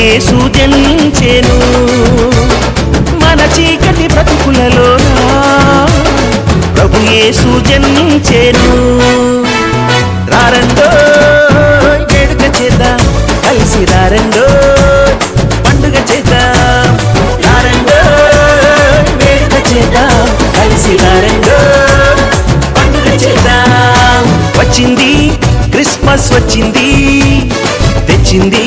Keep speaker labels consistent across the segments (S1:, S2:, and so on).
S1: యేసు జన్మించేను మన చీకటి బ్రతుకులలోనా? ప్రభు యేసు జన్మించేను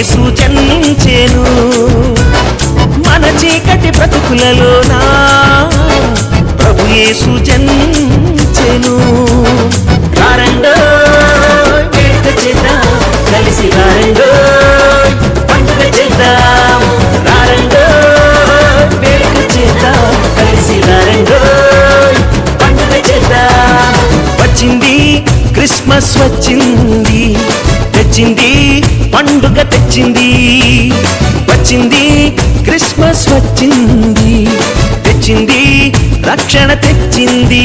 S1: యేసు జన్మించెను. మన చీకటి బ్రతుకులలోనా? ప్రభు యేసు జన్మించెను క్రిస్మస్ వచ్చింది తెచ్చింది రక్షణ తెచ్చింది.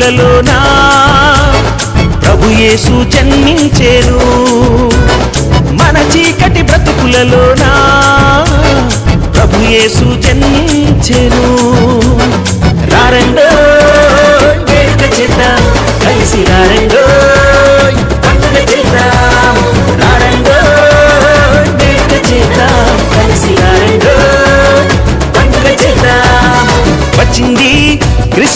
S1: చీకటి ప్రభుయేసు జన్మించేను. మన చీకటి బ్రతుకులలోనా ప్రభుయేసు జన్మించెను.